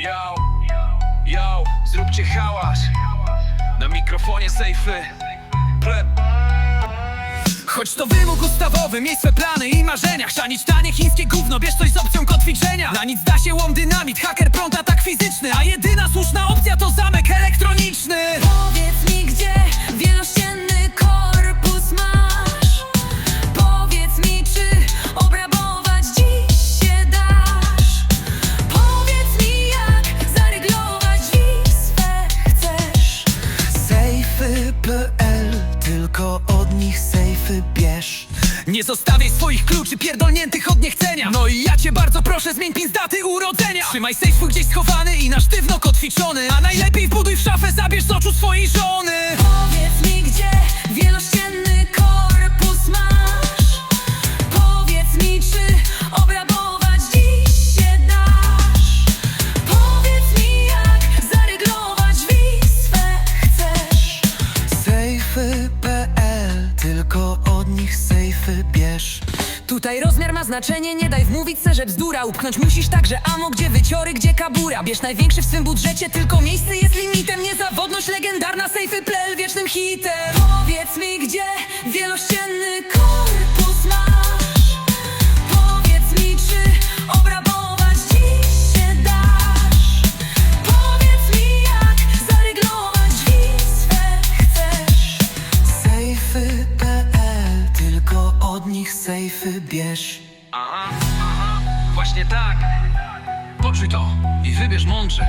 Yo, yo, zróbcie hałas. Na mikrofonie sejfy. Pleb Choć to wymóg ustawowy, miej swe plany i marzenia. Chrzanić tanie chińskie gówno, bierz coś z opcją kotwiczenia. Na nic da się łom dynamit, haker prąd atak fizyczny. A jedyna słuszna opcja to zamek elektroniczny. Powiedz mi, Sejfy.pl, tylko od nich sejfy bierz. Nie zostawiaj swoich kluczy pierdolniętych od niechcenia. No i ja cię bardzo proszę, zmień pin z daty urodzenia. Trzymaj sejf swój gdzieś schowany i na sztywno kotwiczony. A najlepiej wbuduj w szafę, zabierz z oczu swojej żony tylko od nich sejfy bierz. Tutaj rozmiar ma znaczenie, nie daj wmówić se, że bzdura. Upchnąć musisz także amo, gdzie wyciory, gdzie kabura. Bierz największy w swym budżecie, tylko miejsce jest limitem. Niezawodność legendarna, sejfy plel wiecznym hitem. Powiedz nich sejfy bierz. Aha, aha, właśnie tak. Poczuj to i wybierz mądrze